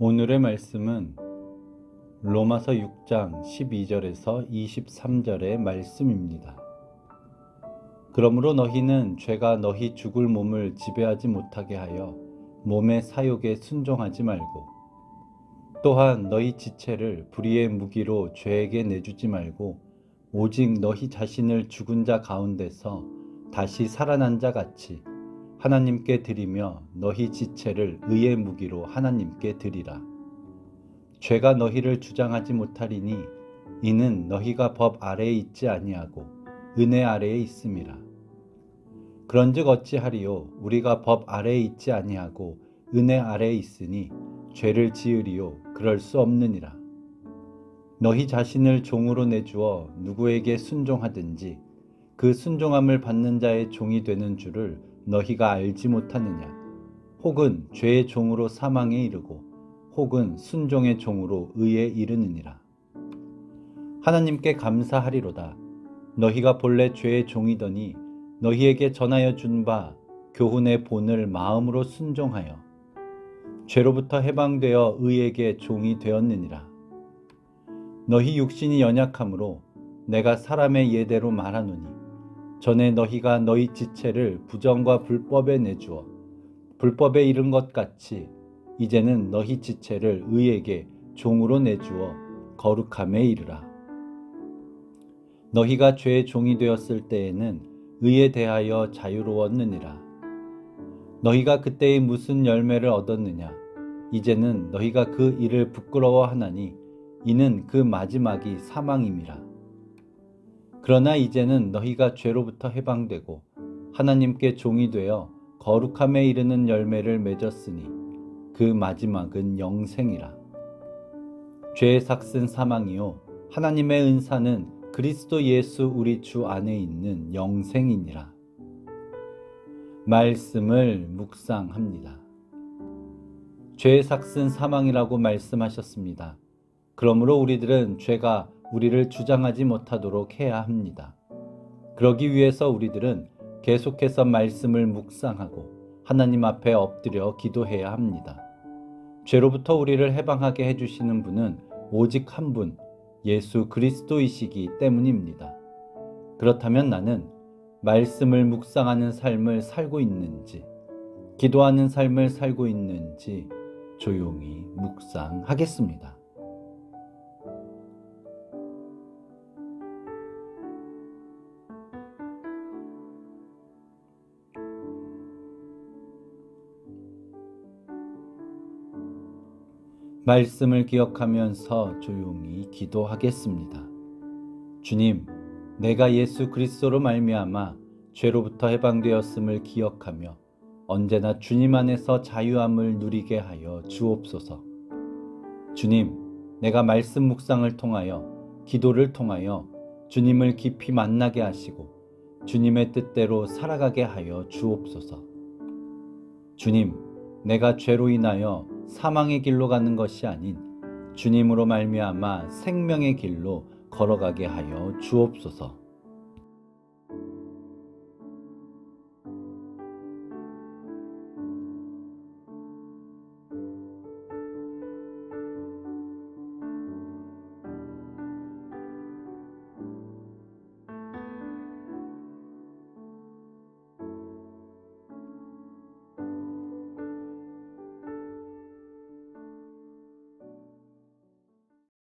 오늘의 말씀은 로마서 6장 12절에서 23절의 말씀입니다. 그러므로 너희는 죄가 너희 죽을 몸을 지배하지 못하게 하여 몸의 사욕에 순종하지 말고 또한 너희 지체를 불의의 무기로 죄에게 내주지 말고 오직 너희 자신을 죽은 자 가운데서 다시 살아난 자 같이 하나님께 드리며 너희 지체를 의의 무기로 하나님께 드리라. 죄가 너희를 주장하지 못하리니 이는 너희가 법 아래에 있지 아니하고 은혜 아래에 있음이라. 그런즉 어찌하리요 우리가 법 아래에 있지 아니하고 은혜 아래에 있으니 죄를 지으리요 그럴 수 없느니라. 너희 자신을 종으로 내주어 누구에게 순종하든지 그 순종함을 받는 자의 종이 되는 줄을 너희가 알지 못하느냐? 혹은 죄의 종으로 사망에 이르고 혹은 순종의 종으로 의에 이르느니라. 하나님께 감사하리로다. 너희가 본래 죄의 종이더니 너희에게 전하여 준 바 교훈의 본을 마음으로 순종하여 죄로부터 해방되어 의에게 종이 되었느니라. 너희 육신이 연약함으로 내가 사람의 예대로 말하노니 전에 너희가 너희 지체를 부정과 불법에 내주어 불법에 이른 것 같이 이제는 너희 지체를 의에게 종으로 내주어 거룩함에 이르라. 너희가 죄의 종이 되었을 때에는 의에 대하여 자유로웠느니라. 너희가 그때에 무슨 열매를 얻었느냐? 이제는 너희가 그 일을 부끄러워하나니 이는 그 마지막이 사망임이라. 그러나 이제는 너희가 죄로부터 해방되고 하나님께 종이 되어 거룩함에 이르는 열매를 맺었으니 그 마지막은 영생이라. 죄의 삭슨 사망이요 하나님의 은사는 그리스도 예수 우리 주 안에 있는 영생이니라. 말씀을 묵상합니다. 죄의 삭슨 사망이라고 말씀하셨습니다. 그러므로 우리들은 죄가 우리를 주장하지 못하도록 해야 합니다. 그러기 위해서 우리들은 계속해서 말씀을 묵상하고 하나님 앞에 엎드려 기도해야 합니다. 죄로부터 우리를 해방하게 해주시는 분은 오직 한 분, 예수 그리스도이시기 때문입니다. 그렇다면 나는 말씀을 묵상하는 삶을 살고 있는지, 기도하는 삶을 살고 있는지 조용히 묵상하겠습니다. 말씀을 기억하면서 조용히 기도하겠습니다. 주님, 내가 예수 그리스도로 말미암아 죄로부터 해방되었음을 기억하며 언제나 주님 안에서 자유함을 누리게 하여 주옵소서. 주님, 내가 말씀 묵상을 통하여 기도를 통하여 주님을 깊이 만나게 하시고 주님의 뜻대로 살아가게 하여 주옵소서. 주님, 내가 죄로 인하여 사망의 길로 가는 것이 아닌 주님으로 말미암아 생명의 길로 걸어가게 하여 주옵소서.